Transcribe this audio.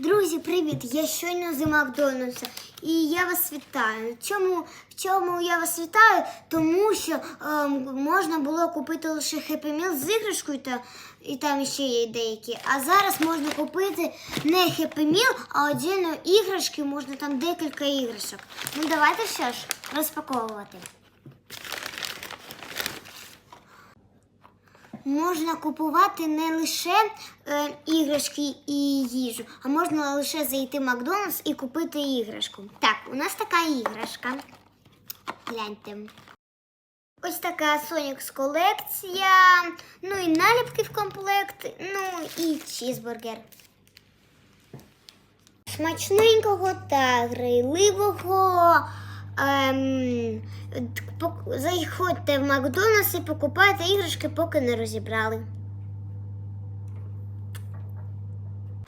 Друзі, привіт! Я щойно з Макдональдса і я вас вітаю. Чому, в чому я вас вітаю? Тому що ем, можна було купити лише Happy Meal з іграшкою, та, і там ще є деякі. А зараз можна купити не Happy Meal, а отдільно іграшки, можна там декілька іграшок. Ну давайте все ж розпаковувати. Можна купувати не лише е, іграшки і їжу, а можна лише зайти в Макдональдс і купити іграшку. Так, у нас така іграшка. Гляньте. Ось така Sonic's колекція. Ну і наліпки в комплект, ну і чізбургер. Смачненького та грайливого. Ем, заходьте в Макдональдс і покупайте іграшки, поки не розібрали.